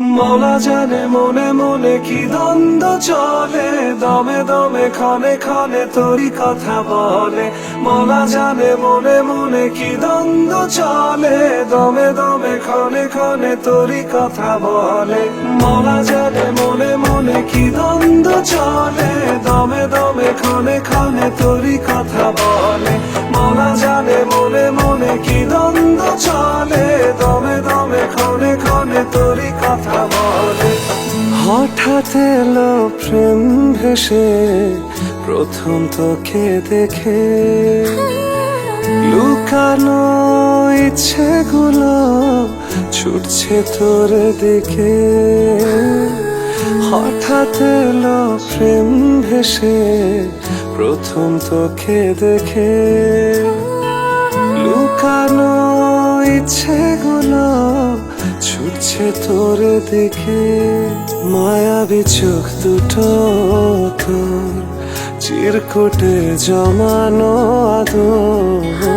মলা জানে মনে মনে কি দ্বন্দ্ব চলে। দমে দমে, ক্ষণে ক্ষণে তোরই কথা বলে। মলা জানে মনে মনে কি দ্বন্দ্ব চলে। দমে দমে, ক্ষণে ক্ষণে তোরই কথা বলে। মলা জানে মনে মনে কি দ্বন্দ্ব চলে। দমে দমে, ক্ষণে ক্ষণে তোরই কথা বলে। মলা জানে মনে মনে কি দ্বন্দ্ব চলে? দমে দমে, ক্ষণে ক্ষণে তোরই কথা বলে। হঠাৎ এলো প্রেম ভেসে, প্রথম তোকে দেখে। লুকানো ইচ্ছেগুলো ছুটছে তোর দিকে। হঠাৎ এলো প্রেম ভেসে প্রথম তোকে দেখে লুকানো ইচ্ছেগুলো ছুটছে তোর দিকে। মায়াবী চোখ দুটো চিরকুটে জমানো আদর।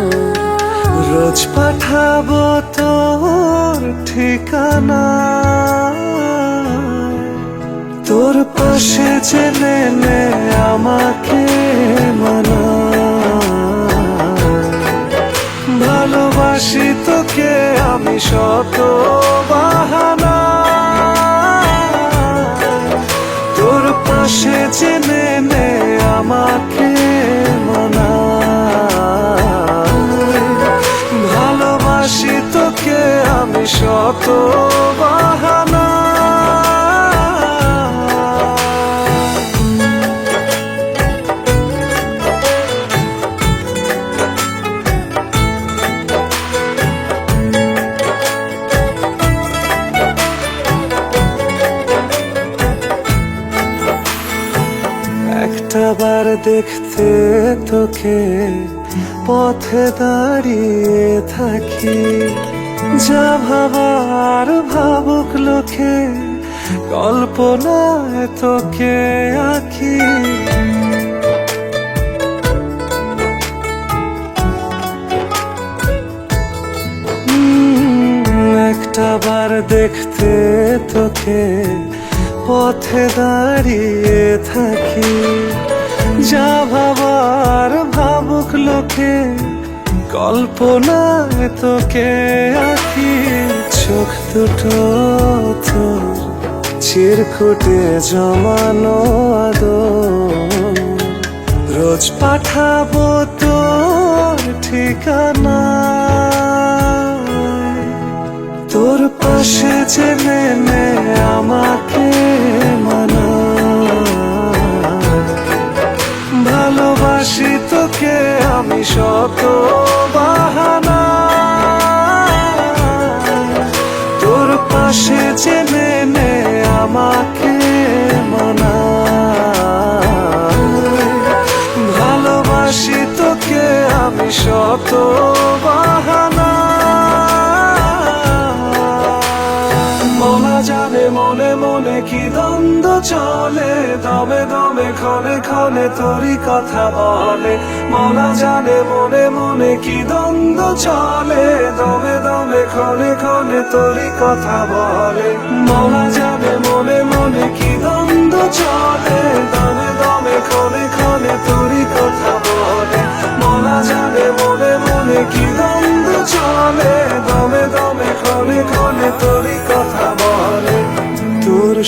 রোজ পাঠাবো তোর ঠিকানা। তোর পাশে জেনে ভালোবাসি তোকে আমি শত বাহানা। তোর পাশে চেনে নে আমাকে মনা। ভালোবাসি তোকে আমি শত বাহানা। দেখতে তোকে, পথে দাঁড়িয়ে থাকি। যা ভাবার ভাবুক লোকে, কল্পনায় তোকে আঁকি। একটা বার দেখতে তোকে, পথে দাঁড়িয়ে থাকি। যা ভাবার ভাবুক লোকে কল্পনায় তোকে আঁকি। চোখ দুটো তোর, চিরকুটে জমানো রোজ পাঠাবো তোর ঠিকানা। তোর পাশে জেনে নে আমাকে শত বাহানা। তোর পাশে জেনে নে আমাকে মানা ভালোবাসি তোকে আমি শত বাহানা চলে, দমে দমে, ক্ষণে ক্ষণে তোরই কথা বলে। মনা জানে, মনে মনে কি দ্বন্দ্ব চলে। দমে দমে, ক্ষণে ক্ষণে তোরই কথা বলে। মনা জানে, মনে মনে কি দ্বন্দ্ব চলে। দমে দমে, ক্ষণে ক্ষণে তোরই কথা বলে। মনা জানে, মনে মনে কি দ্বন্দ্ব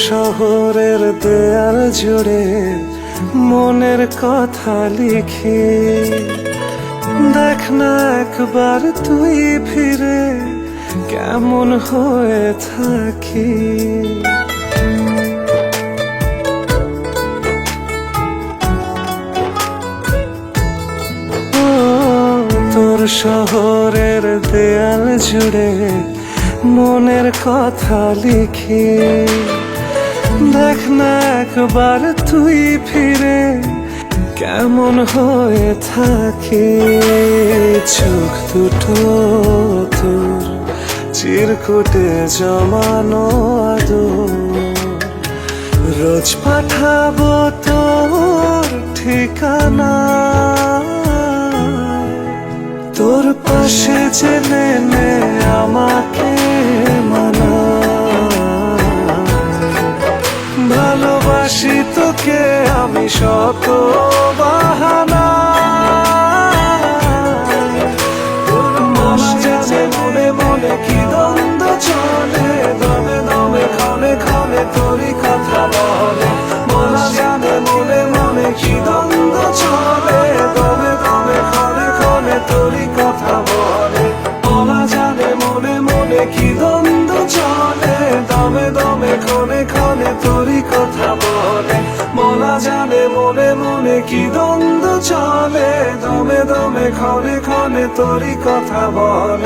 শহরের দেয়াল জুড়ে মনের কথা লিখি। দেখ না একবার তুই ফিরে কেমন হয়ে থাকি। তোর শহরের দেয়াল জুড়ে মনের কথা লিখি। দেখ না একবার তুই ফিরে, কেমন হয়ে থাকে চোখ দুটো তোর, চিরকুটে জমানো আদর। রোজ পাঠাবো তোর ঠিকানা। তোর পাশে জেনে নে আমাকে। আমি শত বাহানা। মনে মনে কি দ্বন্দ্ব চলে? দমে দমে, ক্ষণে ক্ষণে তোরই কথা বলে। মনে মনে মনে কি দ্বন্দ্ব চলে? দমে দমে, ক্ষণে ক্ষণে তোরই কথা বলে। বলা জানে মনে মনে কি দ্বন্দ্ব চলে? দমে দমে, ক্ষণে ক্ষণে তোরই কথা বলা। জানে মনে মনে কি দ্বন্দ্ব চলে? দমে দমে ক্ষণে ক্ষণে তোরই কথা বলে।